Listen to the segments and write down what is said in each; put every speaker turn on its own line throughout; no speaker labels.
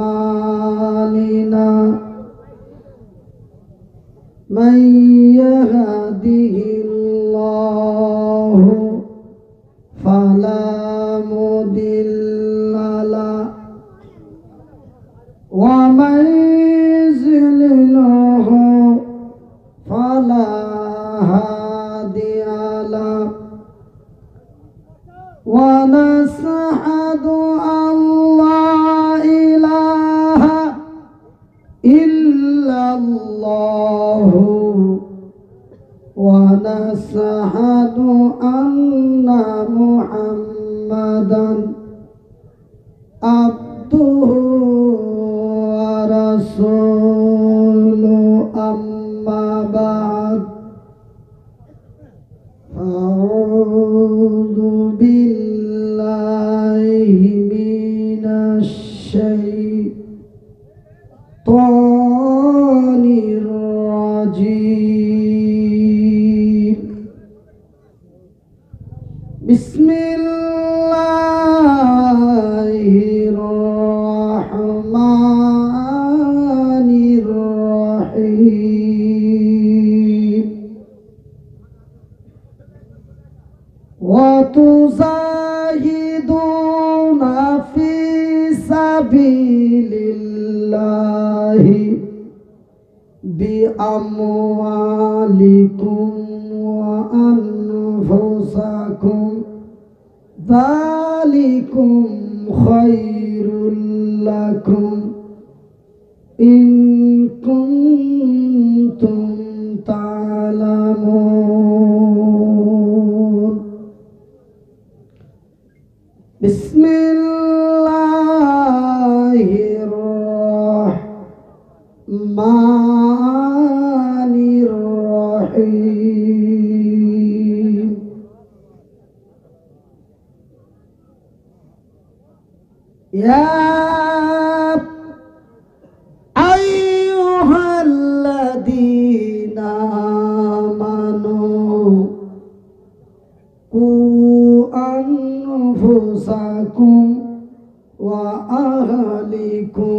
أعمالنا من وأنفسكم ذلكم خير لكم إن كنتم تعلمون بسم الله الرحمن الرحيم يا أيها الذين آمنوا قوا أنفسكم وأهلكم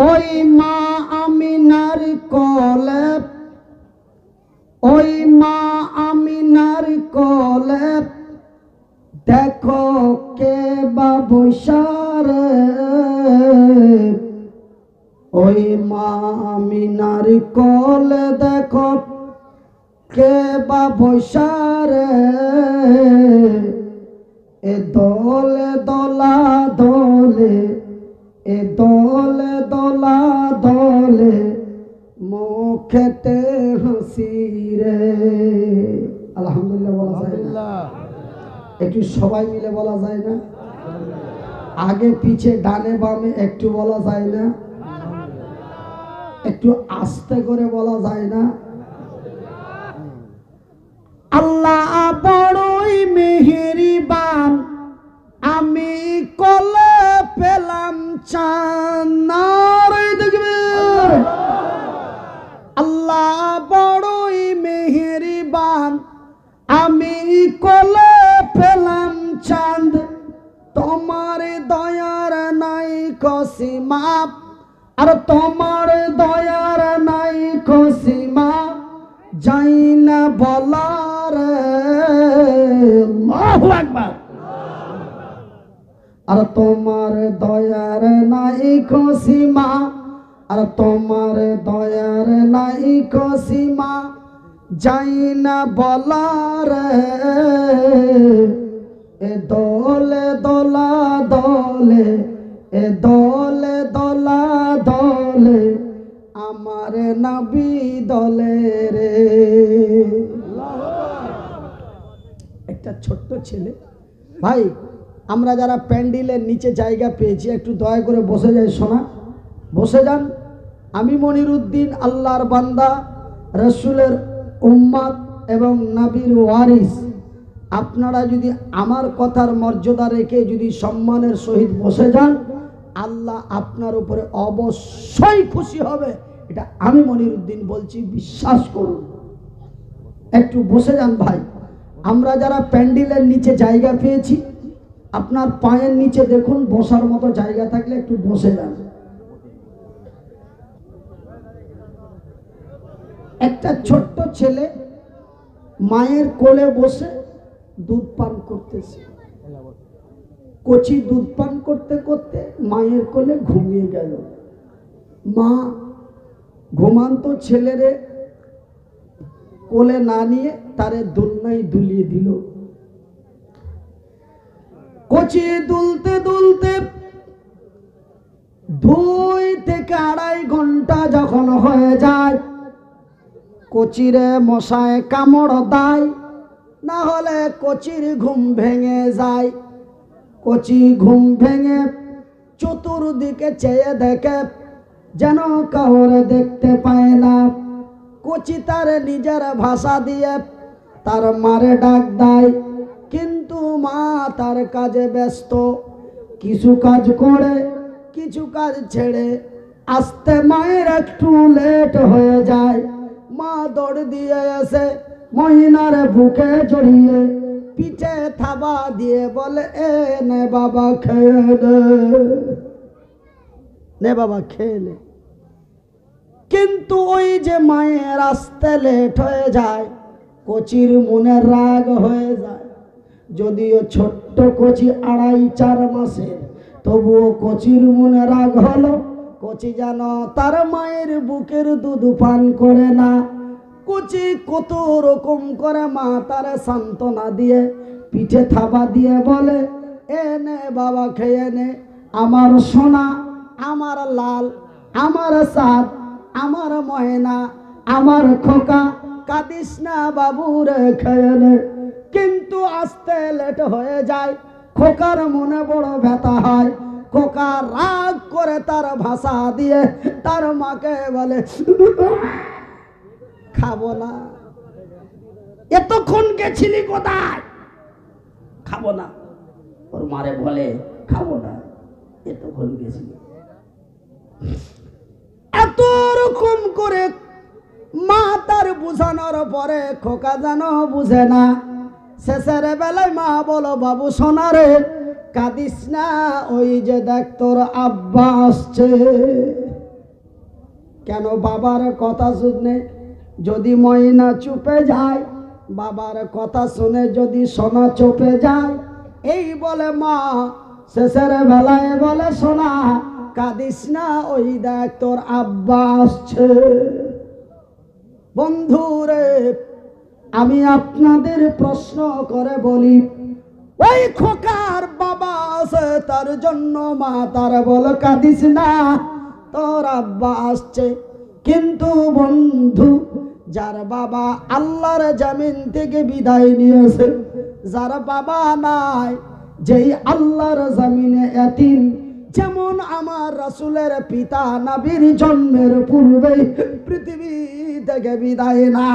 ওই মা আমিনার কলে ওই মা আমিনার কলে দেখো কে বা বৈশারে ওই মা আমিনার কলে দেখো কে বা বৈশারে এ দলে দলা দলে, এ দলে দোলা দলে মুখেতে হাসি রে। আলহামদুলিল্লাহ বলা যায় একটু সবাই মিলে বলা যায় না? আগে পিছে ডানে বামে একটু বলা যায় না? একটু আস্তে করে বলা যায় না? আল্লাহ বড়ই মেহেরিবান আমি কলে পেলাম চান চাঁদ। তোমার দয়ার নাই কসিমা। আর তোমার দয়ার নাই কসিমা। যাই না বলার আর তোমার দয়ার নাই কসিমা। আর তোমার দয়ার নাই কসিমা। যাই না বলার, এ দলে দোলা দলে, এ দলে দোলা দলে, আমার নবী দলে রে। একটা ছোট্ট ছেলে। ভাই, আমরা যারা প্যান্ডেলের নিচে জায়গা পেয়েছি, একটু দয়া করে বসে যাই, শোনা। বসে যান। আমি মনিরুদ্দিন আল্লাহর বান্দা, রসুলের উম্মাদ এবং নাবির ওয়ারিস, আপনারা যদি আমার কথার মর্যাদা রেখে যদি সম্মানের সহিত বসে যান, আল্লাহ আপনার উপরে অবশ্যই খুশি হবে। এটা আমি মনিরুদ্দিন বলছি, বিশ্বাস করুন। একটু বসে যান ভাই। আমরা যারা প্যান্ডেলের নিচে জায়গা পেয়েছি, আপনার পায়ের নিচে দেখুন, বসার মতো জায়গা থাকলে একটু বসে যান। একটা ছোট্ট ছেলে মায়ের কোলে বসে দুধ পান করতেছে। কচি দুধ পান করতে করতে মায়ের কোলে ঘুমিয়ে গেল। মা ঘুমান্ত ছেলেরে কোলে না নিয়ে তারে দুলনাই দুলিয়ে দিল। কচি দুলতে দুলতে দুই থেকে আড়াই ঘণ্টা যখন হয়ে যায় কচিরে মশায় কামড় দেয় না হলে কচির ঘুম ভেঙে যায়। কচি ঘুম ভেঙে চতুর্দিকে চেয়ে দেখে, যেন কাউরে দেখতে পায় না। কচি তার নিজের ভাষা দিয়ে তার মারে ডাক দেয়, কিন্তু মা তার কাজে ব্যস্ত। কিছু কাজ করে, কিছু কাজ ছেড়ে, আসতে মায়ের একটু লেট হয়ে যায়। মা দৌড় দিয়ে এসে মহিনার বুকে জড়িয়ে পিঠে থাবা দিয়ে বলে, এ নে বাবা, খেলে। নে নে বাবা, খেলে। কিন্তু ওই যে মায়ের আসতে লেট হয়ে যায়, কচির মনে রাগ হয়ে যায়। যদিও ছোট্ট কচি আড়াই চার মাসের, তবুও কচির মনে রাগ হলো। কচি যেন তার মায়ের বুকের দুধ পান করে না। কচি কত রকম করে মা তার সান্ত্বনা দিয়ে, পিঠে থাবা দিয়ে বলে, এ নে বাবা, খেয়ে নে। আমার সোনা, আমার লাল, আমার সাদ, আমার ময়না, আমার খোকা, কাঁদিস না বাবুরে খেয়ে নে। কিন্তু আসতে লেট হয়ে যায়, খোকার মনে বড় ব্যথা হয়। খোকা রাগ করে তার ভাষা দিয়ে তার মাকে বলে, খাব না। এতক্ষণ গেছিলি কোথায়? খাব না। ওর মারে বলে, খাব না। এতক্ষণ গেছিলি। এত রকম করে মা তার বুঝানোর পরে খোকা যেন বুঝে না। শেষের বেলায় মা বলো, বাবু সোনারে কাঁদিস না, ওই যে দেখ তোর আব্বা আসছে। কেন বাবার কথা শুনে যদি ময়না চুপে যায়, বাবার কথা শুনে যদি সোনা চুপে যায়, এই বলে মা, শেষের বেলায় বলে সোনা, কাঁদিস না, ওই দেখ তোর আব্বা আসছে। বন্ধুরে, আমি আপনাদের প্রশ্ন করে বলি ওই খোকার বাবা আছে, তার জন্য মা তার বল কাঁদিস না। তোর আব্বা আসছে। কিন্তু বন্ধু, যার বাবা আল্লাহর জামিন থেকে বিদায় নিয়েছে, যার বাবা নাই, যেই আল্লাহর জামিনে এতিম, যেমন আমার রাসূলের পিতা নবীর জন্মের পূর্বে পৃথিবী থেকে বিদায় না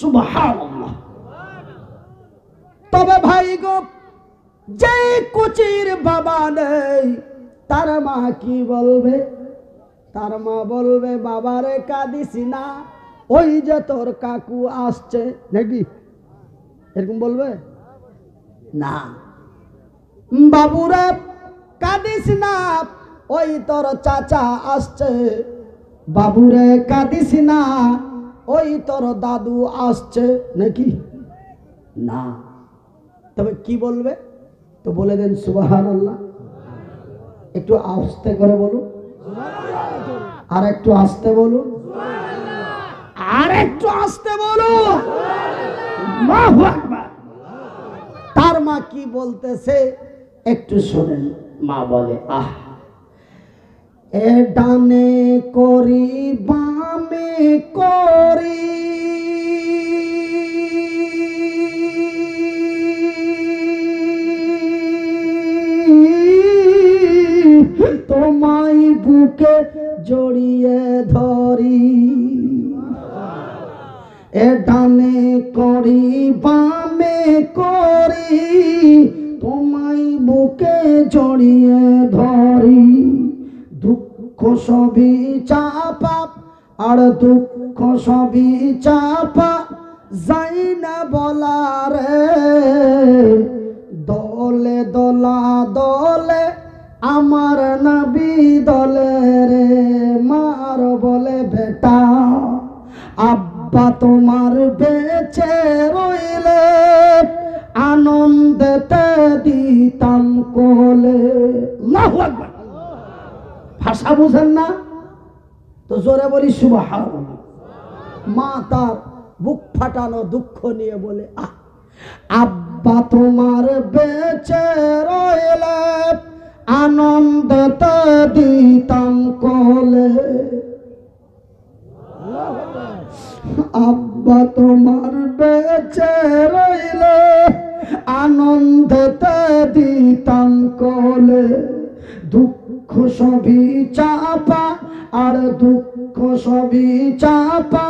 সুবহানাল্লাহ। তবে ভাই গো, যে কুচির বাবা নেই, তার মা কি বলবে? তার মা বলবে, বাবারে কাঁদিস না, ওই যে তোর কাকু আসছে। নাকি? এরকম বলবে? না। বাবুরে, কাঁদিস না, ওই তোর চাচা আসছে। বাবুরে, কাঁদিস না, ওই তোর দাদু আসছে। নাকি? না। তবে কি বলবে? তো বলে দেন সুবাহান আল্লাহ একটু আস্তে করে বলুন। আর একটু আস্তে বলুন। আর একটু আস্তে বলুন। তার মা কি বলতেছে? একটু শোনেন। মা বলে আহ। এ ডানে করি বামে করি। তোমায় বুকে জড়িয়ে ধরি। এ ডানে করি, বামে করি, তোমায় বুকে জড়িয়ে ধরি। দুঃখ সবই চাপা, আর দুঃখ সবই চাপা, যাই না বলারে দলে দলা দলে আমার নবী দলে রে মার বলে বেটা, আব্বা তোমার বেঁচে রইলে, আনন্দেতে দিতাম কোলে। ভাষা বুঝেন না? তো জোরে বলি সুবাহ মা তার বুক ফাটানো দুঃখ নিয়ে বলে, আহ, আব্বা তোমার বেঁচে রইলে আনন্দতে দিতাম কোলে। আব্বা তোমার বেঁচে রইলে আনন্দতে দিতাম কোলে। দুঃখ সবই চাপা, আর দুঃখ সবই চাপা,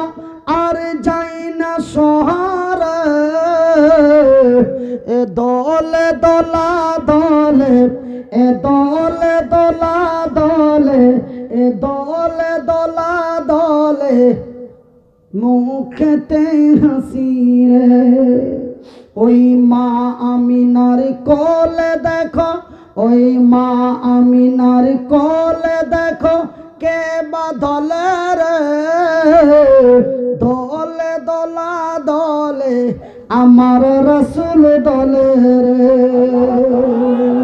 আর যাই না সহারা। এ দলে দলা দলে এ দলে দলা দলে, এ দলে দলা দলে মুখতে হাসি রে। ওই মা আমিনার কলে দেখো, ওই মা আমিনার কলে দেখো, কে বাদলে রে? দলে, দলা দলে, আমার রসুল দলে রে।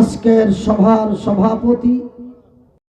আজকের সভার সভাপতি